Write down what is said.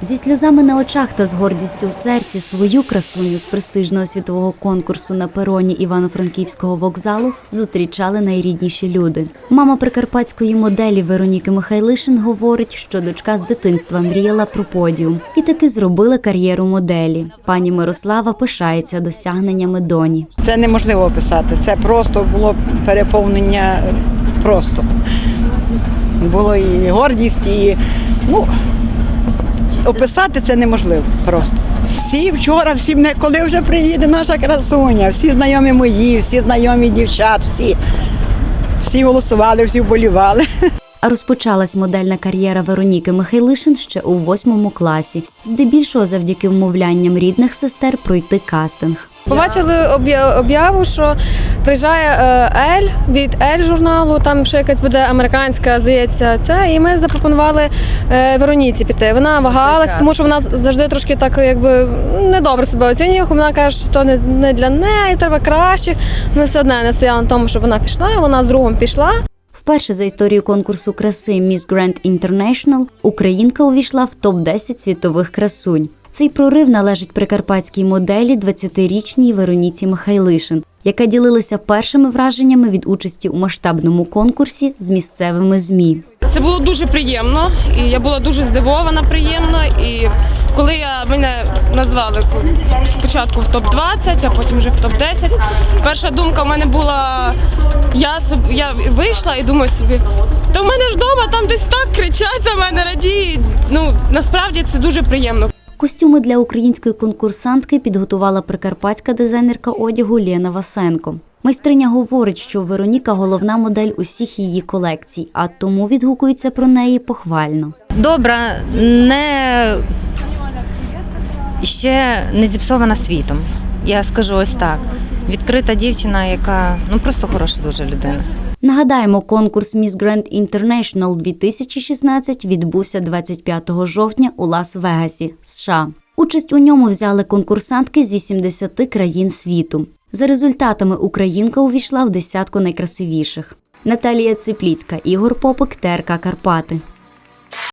Зі сльозами на очах та з гордістю в серці свою красуню з престижного світового конкурсу на пероні Івано-Франківського вокзалу зустрічали найрідніші люди. Мама прикарпатської моделі Вероніки Михайлишин говорить, що дочка з дитинства мріяла про подіум і таки зробила кар'єру моделі. Пані Мирослава пишається досягненнями доні. Це неможливо описати. Це просто було переповнення просто. Було і гордість, і ну, описати це неможливо просто. Всі вчора, всі мене, коли вже приїде наша красуня, всі знайомі мої, всі знайомі дівчат, всі, всі голосували, всі вболівали. А розпочалась модельна кар'єра Вероніки Михайлишин ще у восьмому класі, здебільшого завдяки вмовлянням рідних сестер пройти кастинг. Побачили об'я- об'яву, що приїжджає е, Ель від Ель журналу, там ще якась буде американська, здається, це. І ми запропонували е, Вероніці піти. Вона вагалась, тому що вона завжди трошки так якби недобре себе оцінює. Вона каже, що то не, для неї, треба краще. Вона все одне не стояла на тому, що вона пішла, вона з другом пішла. Вперше за історію конкурсу краси Miss Grand International українка увійшла в топ-10 світових красунь. Цей прорив належить прикарпатській моделі 20-річній Вероніці Михайлишин, яка ділилася першими враженнями від участі у масштабному конкурсі з місцевими змі. Це було дуже приємно, і я була дуже здивована приємно. І коли я мене назвали спочатку в топ 20 а потім вже в топ 10 перша думка в мене була: я я вийшла і думаю собі, та в мене ж вдома там десь так кричать за мене радіють. Ну насправді це дуже приємно. Костюми для української конкурсантки підготувала прикарпатська дизайнерка одягу Лєна Васенко. Майстриня говорить, що Вероніка головна модель усіх її колекцій, а тому відгукується про неї похвально. добра, не ще не зіпсована світом. Я скажу ось так. Відкрита дівчина, яка ну просто хороша дуже людина. Нагадаємо, конкурс Miss Grand International 2016 відбувся 25 жовтня у Лас-Вегасі, США. Участь у ньому взяли конкурсантки з 80 країн світу. За результатами Українка увійшла в десятку найкрасивіших. Наталія Ципліцька, Ігор Попик, ТРК Карпати.